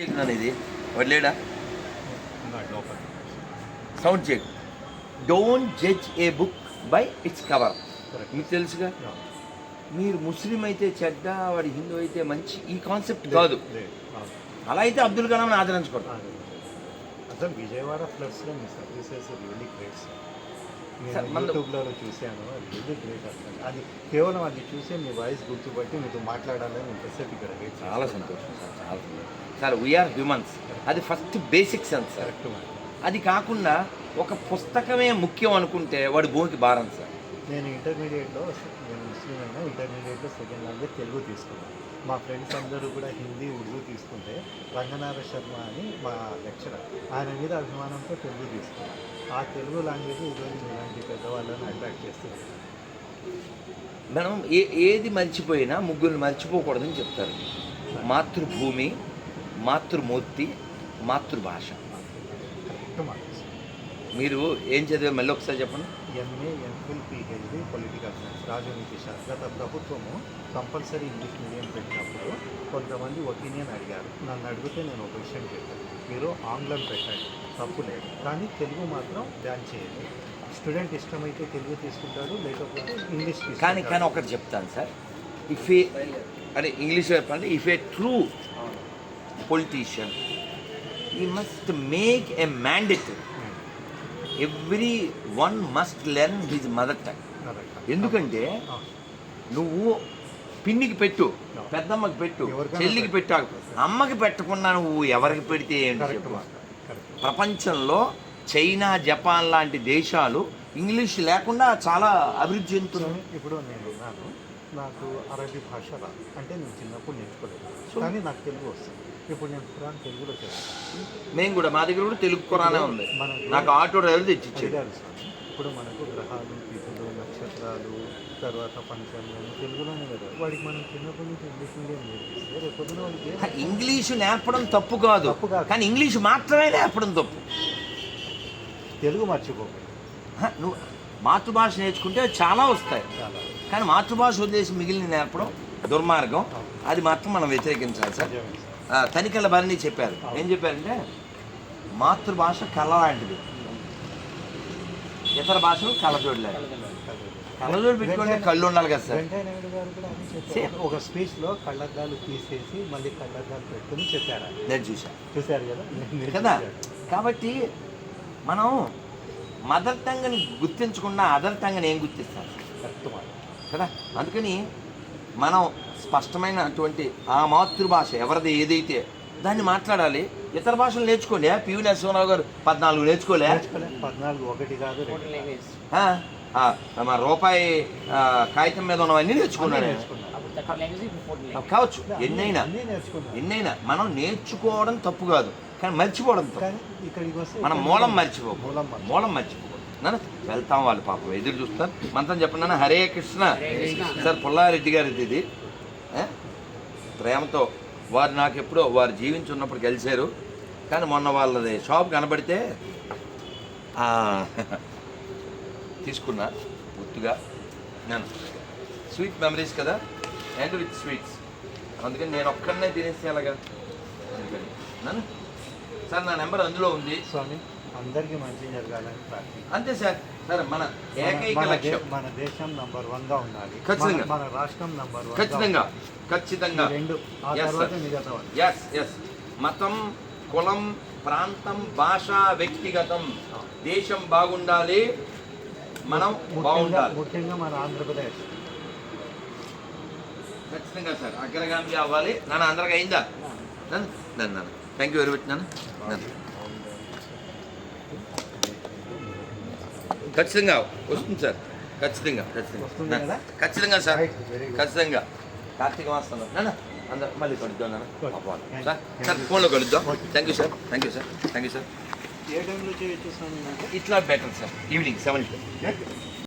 ఇది వదిలేడా sound check don't judge a book by its cover మీకు తెలుసుగా? మీరు ముస్లిం అయితే చెడ్డ వాడి హిందూ అయితే మంచి ఈ కాన్సెప్ట్ కాదు. అలా అయితే అబ్దుల్ కలాంని ఆదరించకూడదు. అసలు విజయవాడ ఫ్లడ్స్లో మీ సర్వీసెస్ రియలీ గ్రేట్ సార్. యూట్యూబ్లో చూశాను. అది గ్రేట్ అసలు అది కేవలం అది చూసే మీ వాయిస్ గుర్తుపట్టి మీతో మాట్లాడాలని ఇంతసేపు ఇక్కడ చాలా సంతోషం సార్ చాలా సంతోషం. సార్ వీఆర్ హ్యూమన్స్ అది ఫస్ట్ బేసిక్ సెన్స్ సార్. అది కాకుండా ఒక పుస్తకమే ముఖ్యం అనుకుంటే వాడి భూమికి భారం సార్. నేను ఇంటర్మీడియట్లో నేను ముస్లిం అయినా ఇంటర్మీడియట్లో సెకండ్ లాంగ్వేజ్ తెలుగు తీసుకున్నాను. మా ఫ్రెండ్స్ అందరూ కూడా హిందీ ఉర్దూ తీసుకుంటే రంగనాథ శర్మ అని మా లెక్చరర్. ఆయన మీద అభిమానంతో తెలుగు తీసుకున్నాను ఆ తెలుగు లాంగ్వేజ్ ఈరోజు ఇలాంటి పెద్దవాళ్ళని అట్రాక్ట్ చేస్తుంది. మనం ఏ ఏది మర్చిపోయినా ముగ్గురు మర్చిపోకూడదని చెప్తారు. మాతృభూమి మాతృమూర్తి మాతృభాష. మీరు ఏం చదివే మళ్ళీ ఒకసారి చెప్పండి. MA MPhil PhD political science రాజనీతి శాస్త్ర గత ప్రభుత్వము కంపల్సరీ ఇంగ్లీష్ మీడియం పెట్టినప్పుడు కొంతమంది ఒపీనియన్ అడిగారు. నన్ను అడిగితే నేను ఒక విషయం చెప్పాను. మీరు ఆంగ్లం పెట్టండి తప్పు లేదు. కానీ తెలుగు మాత్రం బ్యాన్ చేయండి. స్టూడెంట్ ఇష్టమైతే తెలుగు తీసుకుంటాడు లేకపోతే ఇంగ్లీష్ కానీ. కానీ ఒకటి చెప్తాను సార్. ఇఫ్ ఏ అదే ఇంగ్లీష్ చెప్పండి. If a true politician he must make a mandatory everyone must learn his mother tongue. ఎందుకంటే నువ్వు పిన్నికి పెట్టు పెద్దమ్మకి పెట్టు చెల్లికి పెట్టాకు అమ్మకి పెట్టకుండా నువ్వు ఎవరికి పెడితే ఏంటి ప్రపంచంలో చైనా జపాన్ లాంటి దేశాలు ఇంగ్లీష్ లేకుండా చాలా అభివృద్ధి చెందుతున్నాయి. ఇప్పుడు నేను నాకు అరబీ భాష రాదు. అంటే నేను చిన్నప్పుడు నేర్చుకోలేదు. కానీ నాకు తెలుగు వస్తుంది. ఇప్పుడు నేను ఖురాన్ తెలుగులో మేము కూడా మా దగ్గర కూడా తెలుగు కురానే ఉంది. నాకు ఆటో డ్రైవర్ స్వామి ఇప్పుడు మనకు గ్రహాలు తిథులు నక్షత్రాలు తర్వాత పంచాంగం తెలుగులోనే కదా. వాడికి మనం చిన్నప్పటి నుంచి ఇంగ్లీష్ మీడియం నేర్పిస్తే వాడికి ఇంగ్లీషు నేర్పడం తప్పు కాదు. తప్పు కాదు. కానీ ఇంగ్లీషు మాత్రమే నేర్పడం తప్పు. తెలుగు మర్చిపోకూడదు హ, నువ్వు మాతృభాష నేర్చుకుంటే చాలా వస్తాయి. కానీ మాతృభాష వదిలేసి మిగిలిన నేర్పడం దుర్మార్గం. అది మాత్రం మనం వ్యతిరేకించాలి సార్. తనికెళ్ళ భరణి చెప్పారు. ఏం చెప్పారంటే మాతృభాష కళ లాంటిది. ఇతర భాషలు కళ్ళజోడలేదు. కళ్ళజోడు పెట్టుకుంటే కళ్ళు ఉండాలి కదా సార్. ఒక స్పీచ్లో కళ్ళద్దాలు తీసేసి మళ్ళీ కళ్ళద్దాలు పెట్టుకుని చెప్పారు. నేను చూశాను చూశారు కదా? కదా. కాబట్టి మనం మదర్ టంగ్ని గుర్తించకుండా అదర్ టంగ్ని ఏం గుర్తిస్తాం? కదా? అందుకని మనం స్పష్టమైనటువంటి ఆ మాతృభాష ఎవరిది ఏదైతే దాన్ని మాట్లాడాలి. ఇతర భాషలు నేర్చుకోండి పివి నరసింహరావు గారు పద్నాలుగు నేర్చుకోలే. పద్నాలుగు ఒకటి కాదు రెండు. ఆ, ఆ, మన రూపాయి కాగితం మీద ఉన్నవన్నీ నేర్చుకున్నాడు. కావచ్చు. ఎన్నైనా. అన్నీ నేర్చుకున్నాను ఎన్నైనా. మనం నేర్చుకోవడం తప్పు కాదు. కానీ మర్చిపోవడం మనం మూలం మర్చిపో మూలం మర్చిపో. నాన్న వెళ్తాం వాళ్ళు పాపం. ఎదురు చూస్తారు. మంత్రం చెప్పండి నాన్న హరే కృష్ణ. సార్ పుల్లారెడ్డి గారిది ఇది? ప్రేమతో. వారు నాకు ఎప్పుడో వారు జీవించి ఉన్నప్పుడు కలిశారు కానీ మొన్న వాళ్ళది షాప్ కనబడితే తీసుకున్నా గుర్తుగా. నేను. స్వీట్ మెమరీస్ కదా. అండ్ విత్ స్వీట్స్ అందుకని నేను ఒక్కడనే తినేస్తే ఎలాగా అందుకని. నన్ను. సార్ నా నెంబర్ అందులో ఉంది. స్వామి. అందరికీ మంచి జరగాలని ప్రార్థన అంతే సార్. సార్ మన ఏకైక లక్ష్యం. మన దేశం నంబర్ వన్గా ఉండాలి. ఖచ్చితంగా. మన- రాష్ట్రం నంబర్ వన్ ఖచ్చితంగా. ఖచ్చితంగా. రెండు ఆ తర్వాత. మిగతా. ఎస్ ఎస్ మతం కులం ప్రాంతం భాష వ్యక్తిగతం. దేశం బాగుండాలి మనం బాగుండాలి. ముఖ్యంగా మన ఆంధ్రప్రదేశ్. ఖచ్చితంగా సార్. అగ్రగామి అవ్వాలి. నాన్న అందరికి అయిందా? నన్ను నన్ను నాన్న. థ్యాంక్ యూ వెరీ మచ్ నాన్న. ఖచ్చితంగా వస్తుంది సార్. ఖచ్చితంగా ఖచ్చితంగా? ఖచ్చితంగా సార్. ఖచ్చితంగా. కార్తీక మాసం నాన్న అందరు మళ్ళీ కలుద్దాం నాన్న. సార్. సార్ ఫోన్లో కలుద్దాం. Thank you sir thank you sir thank you sir ఏ టైంలో చేయొచ్చు ఇట్లా బెటర్ సార్ ఈవినింగ్ సెవెన్